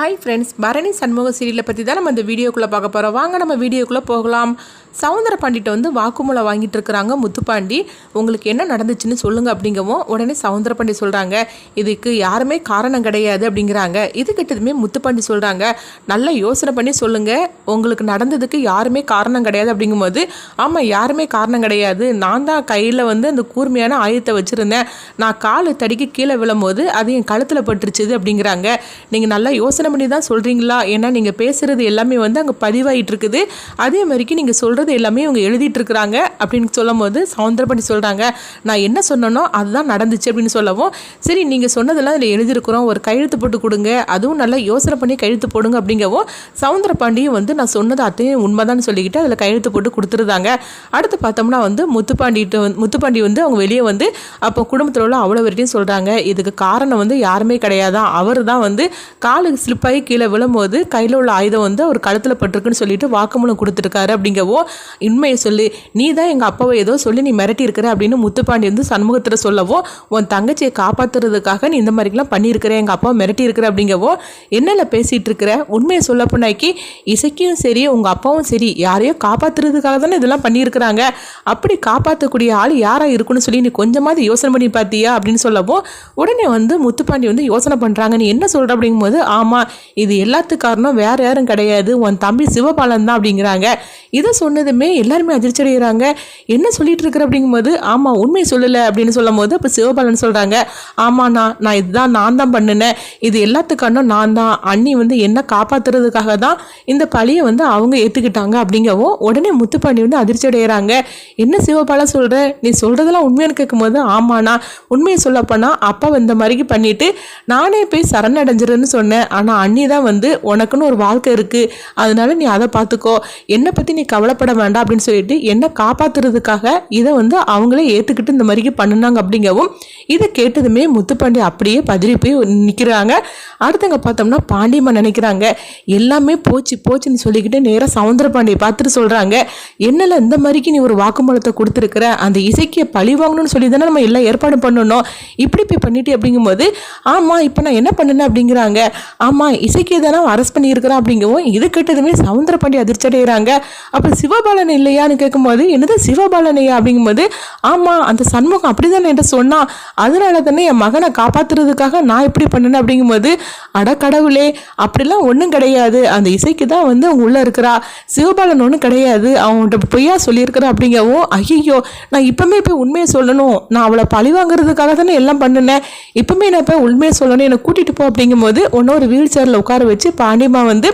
Hi friends Bharani Shanmuga சீரியலை பற்றி தான் நம்ம இந்த வீடியோக்குள்ளே பார்க்க போகிறோம் வாங்க நம்ம வீடியோக்குள்ளே போகலாம். சவுந்தர பாண்டிட்ட வந்து வாக்குமூலம் வாங்கிட்டு இருக்கிறாங்க முத்துப்பாண்டி. உங்களுக்கு என்ன நடந்துச்சுன்னு சொல்லுங்கள் அப்படிங்கவும் உடனே சவுந்தர பாண்டி சொல்கிறாங்க இதுக்கு யாருமே காரணம் கிடையாது அப்படிங்கிறாங்க. இது கிட்டதுமே முத்துப்பாண்டி சொல்கிறாங்க நல்லா யோசனை பண்ணி சொல்லுங்கள் உங்களுக்கு நடந்ததுக்கு யாருமே காரணம் கிடையாது அப்படிங்கும்போது ஆமாம் யாருமே காரணம் கிடையாது. நான் தான் கையில் வந்து அந்த கூர்மையான ஆயுதத்தை வச்சுருந்தேன். நான் கால் தடிக்கு கீழே விழும்போது அது என் கழுத்தில் பட்டுருச்சுது அப்படிங்கிறாங்க. நீங்கள் நல்லா யோசனை பண்ணி தான் சொல்கிறீங்களா ஏன்னா நீங்கள் பேசுகிறது எல்லாமே வந்து அங்கே பதிவாகிட்டு இருக்குது அதே மாதிரிக்கு நீங்கள் சொல்கிறது எல்லாமே இவங்க எழுதிட்டு இருக்கிறாங்க அப்படின்னு சொல்லும் போது சவுந்தரபடி சொல்கிறாங்க நான் என்ன சொன்னனோ அதுதான் நடந்துச்சு அப்படின்னு சொல்லவும் சரி நீங்கள் சொன்னதெல்லாம் அதில் எழுதியிருக்கிறோம். ஒரு கையெழுத்து போட்டு கொடுங்க. அதுவும் நல்லா யோசனை பண்ணி கையெழுத்து போடுங்க அப்படிங்கவும் சவுந்தர பாண்டியும் வந்து நான் சொன்னது அத்தையும் உண்மைதான்னு சொல்லிக்கிட்டு அதில் கையெழுத்து போட்டு கொடுத்துருந்தாங்க. அடுத்து பார்த்தோம்னா வந்து முத்துப்பாண்டிட்டு வந்து முத்துப்பாண்டி வந்து அவங்க வெளியே வந்து அப்போ குடும்பத்தில் உள்ள அவ்வளோ வரைக்கும் சொல்கிறாங்க இதுக்கு காரணம் வந்து யாருமே கிடையாதான். அவர் தான் வந்து காலுக்கு பை கீழே விழும்போது கையில் உள்ள ஆயுதம் வந்து அவர் கழுத்தில் பட்டிருக்குன்னு சொல்லிட்டு வாக்குமூலம் கொடுத்துருக்காரு அப்படிங்கவோ உண்மையை சொல்லு நீ தான் எங்கள் அப்பாவை ஏதோ சொல்லி நீ மிரட்டி இருக்கிற அப்படின்னு முத்துப்பாண்டி வந்து சண்முகத்தில் சொல்லவோ உன் தங்கச்சியை காப்பாத்துறதுக்காக நீ இந்த மாதிரிலாம் பண்ணியிருக்கிற எங்கள் அப்பாவை மிரட்டி இருக்கிற அப்படிங்கவோ என்னென்ன பேசிகிட்டு இருக்கிற? உண்மையை சொல்ல போனாக்கி இசைக்கும் சரி உங்கள் அப்பாவும் சரி யாரையோ காப்பாத்துறதுக்காக தானே இதெல்லாம் பண்ணியிருக்கிறாங்க. அப்படி காப்பாற்றக்கூடிய ஆள் யாராக இருக்குன்னு சொல்லி நீ கொஞ்சமாவது யோசனை பண்ணி பார்த்தியா? அப்படின்னு சொல்லவோ உடனே வந்து முத்துப்பாண்டி வந்து யோசனை பண்ணுறாங்க நீ என்ன சொல்கிற அப்படிங்கும்போது ஆமாம் இது எல்லாத்துக்கு காரணம் வேற யாரும் கிடையாது உன் தம்பி சிவபாலன் தான் அப்படிங்கிறாங்க. இதை சொன்னதுமே எல்லாருமே அதிர்ச்சி அடைகிறாங்க என்ன சொல்லிட்டு இருக்கிற அப்படிங்கும்போது ஆமாம் உண்மை சொல்லலை அப்படின்னு சொல்லும் போது அப்போ சிவபாலன் சொல்கிறாங்க ஆமாண்ணா நான் இதுதான் நான் தான் பண்ணினேன். இது எல்லாத்துக்கான நான் தான். அண்ணி வந்து என்ன காப்பாத்துறதுக்காக தான் இந்த பழியை வந்து அவங்க ஏற்றுக்கிட்டாங்க அப்படிங்கவும் உடனே முத்துப்பாண்டி வந்து அதிர்ச்சி அடைகிறாங்க என்ன சிவபாலன் சொல்கிற நீ சொல்கிறதெல்லாம் உண்மையான கேட்கும்போது ஆமாண்ணா உண்மையை சொல்லப்போனால் அப்பா இந்த மாதிரிக்கு பண்ணிவிட்டு நானே போய் சரணடைஞ்சிருன்னு சொன்னேன். ஆனால் அண்ணி தான் வந்து உனக்குன்னு ஒரு வாழ்க்கை இருக்குது அதனால நீ அதை பார்த்துக்கோ. என்னை பற்றி நீ கவலைப்பட வேண்டாம் அப்படின்னு சொல்லிட்டு என்னை காப்பாத்துறதுக்காக இதை வந்து அவங்களே ஏற்றுக்கிட்டு இந்த மாதிரிக்கு பண்ணினாங்க அப்படிங்கவும் இதை கேட்டதுமே முத்துப்பாண்டி அப்படியே பதறி போய் நிற்கிறாங்க அடுத்தவங்க பார்த்தோம்னா பாண்டியம்மா நினைக்கிறாங்க எல்லாமே போச்சு போச்சுன்னு சொல்லிக்கிட்டு நேராக சவுந்தர பாண்டியை பார்த்துட்டு சொல்கிறாங்க என்னல இந்த மாதிரிக்கு நீ ஒரு வாக்குமூலத்தை கொடுத்துருக்குற? அந்த இசைக்கு பழி வாங்கணும்னு சொல்லி தானே நம்ம எல்லாம் ஏற்பாடு பண்ணணும். இப்படி போய் பண்ணிட்டு அப்படிங்கும்போது ஆமாம் இப்போ நான் என்ன பண்ணேன் அப்படிங்கிறாங்க. ஆமாம் இசைக்கு தானே அரெஸ்ட் பண்ணியிருக்கிறான் அப்படிங்கவும் இது கேட்டதுமே சவுந்தர பாண்டி அதிர்ச்சி அடைகிறாங்க அப்போ சிவபாலன் இல்லையான்னு கேட்கும்போது என்னது சிவபாலனையா அப்படிங்கும்போது ஆமாம் அந்த சண்முகம் அப்படி தானே என்கிட்ட சொன்னான் அதனால தானே என் மகனை காப்பாத்துறதுக்காக நான் இப்படி பண்ணேன் அப்படிங்கும்போது அட கடவுளே அப்படிலாம் ஒன்றும் கிடையாது. அந்த இசைக்கு தான் வந்து அவங்க உள்ளே இருக்கிறா. சிவபாலன் ஒன்றும் கிடையாது. அவன்கிட்ட பொய்யா சொல்லியிருக்கிறா அப்படிங்கவும் ஐயோ நான் இப்பவுமே போய் உண்மையை சொல்லணும். நான் அவளை பழி வாங்குறதுக்காக தானே எல்லாம் பண்ணினேன். இப்பவுமே நான் போய் உண்மையை சொல்லணும். என்னை கூட்டிகிட்டு போ அப்படிங்கும்போது ஒன்று ஒரு வீல் சேரில் உட்கார வச்சு பாண்டியம்மா வந்து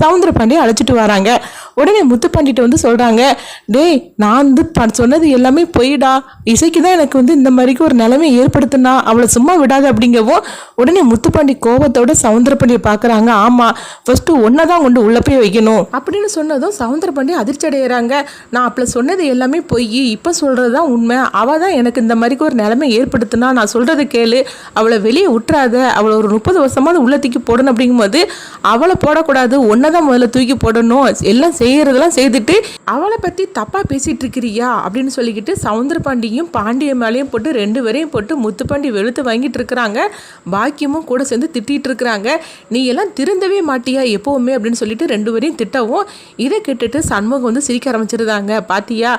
சவுந்தர பாண்டியை அழைச்சிட்டு வராங்க. உடனே முத்துப்பாண்டிட்ட வந்து சொல்கிறாங்க டேய் நான் வந்து ப- சொன்னது எல்லாமே பொய்டா. இசைக்கு தான் எனக்கு வந்து இந்த மாதிரிக்கு ஒரு நிலைமை ஏற்படுத்தினா. அவளை சும்மா விடாது அப்படிங்கவும் உடனே முத்துப்பாண்டி கோபத்தோட சவுந்தரபாண்டியை பார்க்குறாங்க. ஆமாம் ஃபஸ்ட்டு ஒன்றை தான் கொண்டு உள்ளே போய் வைக்கணும். அப்படின்னு சொன்னதும் சவுந்தரபாண்டி அதிர்ச்சி அடைகிறாங்க நான் அப்போ சொன்னது எல்லாமே பொய். இப்போ சொல்கிறது தான் உண்மை. அவள் தான் எனக்கு இந்த மாதிரிக்கு ஒரு நிலைமை ஏற்படுத்தினா. நான் சொல்கிறது கேளு. அவளை வெளியே விட்டுறாத அவளை ஒரு முப்பது வருஷமாவது உள்ளத்துக்கு போடணும் அப்படிங்கும்போது அவளை போடக்கூடாது ஒன்றை தான் முதல்ல தூக்கி போடணும் எல்லாம் செய்கிறதெல்லாம் செய்துட்டு அவளை பற்றி தப்பாக பேசிகிட்டு இருக்கிறியா அப்படின்னு சொல்லிக்கிட்டு சவுந்தர பாண்டியும் பாண்டிய மேலேயும் போட்டு ரெண்டு பேரையும் போட்டு முத்துப்பாண்டி வெளுத்து வாங்கிட்டு இருக்கிறாங்க. பாக்கியமும் கூட சேர்ந்து திட்டிகிட்டு இருக்கிறாங்க. நீ எல்லாம் திருந்தவே மாட்டியா எப்போவுமே அப்படின்னு சொல்லிட்டு ரெண்டு பேரையும் திட்டவும் இதை கேட்டுட்டு சண்முகம் வந்து சிரிக்க ஆரம்பிச்சிருந்தாங்க. பாத்தியா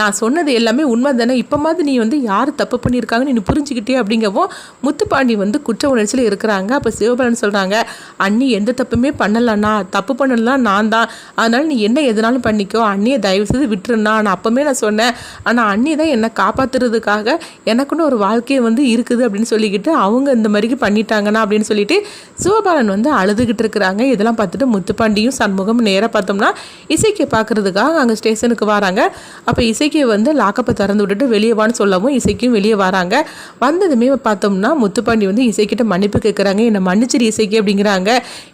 நான் சொன்னது எல்லாமே உண்மை தானே இப்போமாவது நீ வந்து யார் தப்பு பண்ணியிருக்காங்கன்னு நீ புரிஞ்சுக்கிட்டே அப்படிங்கவும் முத்துப்பாண்டி வந்து குற்ற உணர்ச்சியில் இருக்கிறாங்க. அப்போ சிவபாலன் சொல்கிறாங்க அண்ணி எந்த தப்புமே பண்ணலண்ணா. தப்பு பண்ணலாம் நான் தான். அதனால் நீ என்ன எதுனாலும் பண்ணிக்கோ. அண்ணியை தயவு செய்து விட்டுருண்ணா. நான் அப்போவே நான் சொன்னேன். ஆனால் அண்ணி தான் என்னை காப்பாத்துறதுக்காக எனக்குன்னு ஒரு வாழ்க்கையை வந்து இருக்குது அப்படின்னு சொல்லிக்கிட்டு அவங்க இந்த மாதிரிக்கு பண்ணிட்டாங்கண்ணா அப்படின்னு சொல்லிட்டு சிவபாலன் வந்து அழுதுகிட்டு இருக்கிறாங்க. இதெல்லாம் பார்த்துட்டு முத்துப்பாண்டியும் சண்முகம் நேராக பார்த்தோம்னா இசைக்கு பார்க்கறதுக்காக அங்கே ஸ்டேஷனுக்கு வராங்க. அப்போ இசைக்கு வந்து லாக்கப்பை திறந்து விட்டுட்டு வெளியே வான்னு சொல்லவும் இசைக்கும் வெளியே வராங்க. வந்ததுமே பார்த்தோம்னா முத்துப்பாண்டி வந்து இசைக்கிட்ட மன்னிப்பு கேட்குறாங்க என்னை மன்னிச்சிரு இசைக்கு அப்படிங்கிற அப்படிங்கிறாங்க.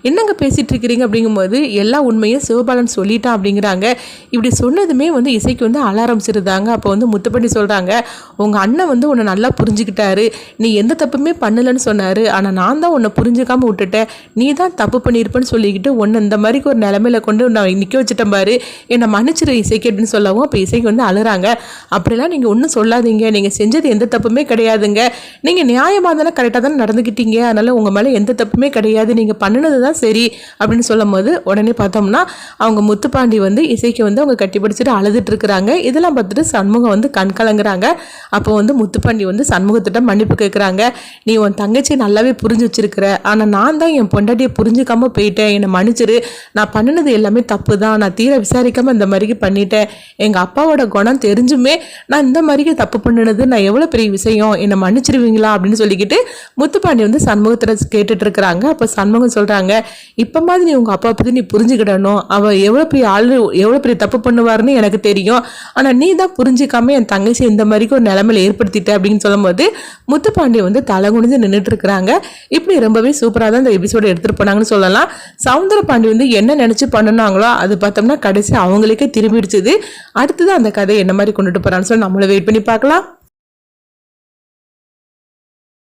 என்னங்க பேசிகிட்டு இருக்கிறீங்க அப்படிங்கும்போது எல்லா உண்மையும் சிவபாலன் சொல்லிட்டான் அப்படிங்கிறாங்க. இப்படி சொன்னதுமே வந்து இசைக்கு வந்து அலாரம் சிறுதாங்க. அப்போ வந்து முத்துப்பட்டி சொல்கிறாங்க உங்கள் அண்ணன் வந்து உன்னை நல்லா புரிஞ்சுக்கிட்டாரு. நீ எந்த தப்புமே பண்ணலன்னு சொன்னார். ஆனால் நான் தான் உன்னை புரிஞ்சுக்காமல் விட்டுட்டேன். நீ தான் தப்பு பண்ணியிருப்பேன்னு சொல்லிக்கிட்டு ஒன்று இந்த மாதிரிக்கு ஒரு நிலமையில கொண்டு நான் நிற்க வச்சுட்டேன் பாரு. என்னை மன்னிச்சிரு இசைக்கு அப்படின்னு சொல்லவும் அப்போ இசைக்கு வந்து அழுறாங்க. அப்படிலாம் நீங்கள் ஒன்றும் சொல்லாதீங்க. நீங்கள் செஞ்சது எந்த தப்புமே கிடையாதுங்க. நீங்கள் நியாயமாக தானே கரெக்டாக தானே நடந்துக்கிட்டீங்க. அதனால் உங்கள் மேலே எந்த தப்புமே கிடையாது. நீங்கள் பண்ணினது தான் சரி அப்படின்னு சொல்லும் போது உடனே பார்த்தோம்னா அவங்க முத்துப்பாண்டி வந்து இசைக்கு வந்து அவங்க கட்டி பிடிச்சிட்டு அழுதுட்டு இருக்கிறாங்க. இதெல்லாம் பார்த்துட்டு சண்முகம் வந்து கண் கலங்குறாங்க. அப்போ வந்து முத்துப்பாண்டி வந்து சண்முகத்திட்ட மன்னிப்பு கேட்குறாங்க நீ உன் தங்கச்சி நல்லாவே புரிஞ்சு வச்சிருக்கிற. ஆனால் நான் தான் என் பொண்டாட்டியை புரிஞ்சுக்காம போயிட்டேன். என்னை மன்னிச்சிரு. நான் பண்ணினது எல்லாமே தப்பு தான் நான் தீர விசாரிக்காமல் இந்த மாதிரிக்கு பண்ணிட்டேன். எங்கள் அப்பாவோட குணம் தெரிஞ்சுமே நான் இந்த மாதிரிக்கு தப்பு பண்ணினது நான் எவ்வளோ பெரிய விஷயம். என்னை மன்னிச்சிருவீங்களா? அப்படின்னு சொல்லிக்கிட்டு முத்துப்பாண்டி வந்து சண்முகத்தில் கேட்டுட்டு இருக்கிறாங்க. அப்போ சண்முகம் சொல்கிறாங்க இப்போ மாதிரி நீ உங்கள் அப்பா பற்றி நீ புரிஞ்சுக்கிடணும். அவள் எவ்வளோ பெரிய ஆள் எவ்வளோ பெரிய தப்பு பண்ணுவாருன்னு எனக்கு தெரியும். ஆனால் நீ தான் புரிஞ்சிக்காம என் தங்கச்சி இந்த மாதிரிக்கு ஒரு நிலமையில ஏற்படுத்திட்ட அப்படின்னு சொல்லும்போது முத்துப்பாண்டிய வந்து தலை குனிஞ்சு நின்றுட்டு இருக்கிறாங்க. இப்படி ரொம்பவே சூப்பராக தான் இந்த எபிசோடு எடுத்துகிட்டு போனாங்கன்னு சொல்லலாம். சவுந்தர பாண்டி வந்து என்ன நினச்சி பண்ணுனாங்களோ அது பார்த்தோம்னா கடைசி அவங்களுக்கே திரும்பிடுச்சுது. அடுத்தது அந்த கதை என்ன மாதிரி கொண்டுட்டு போகிறான்னு சொல்லி நம்மளை வெயிட் பண்ணி பார்க்கலாம்.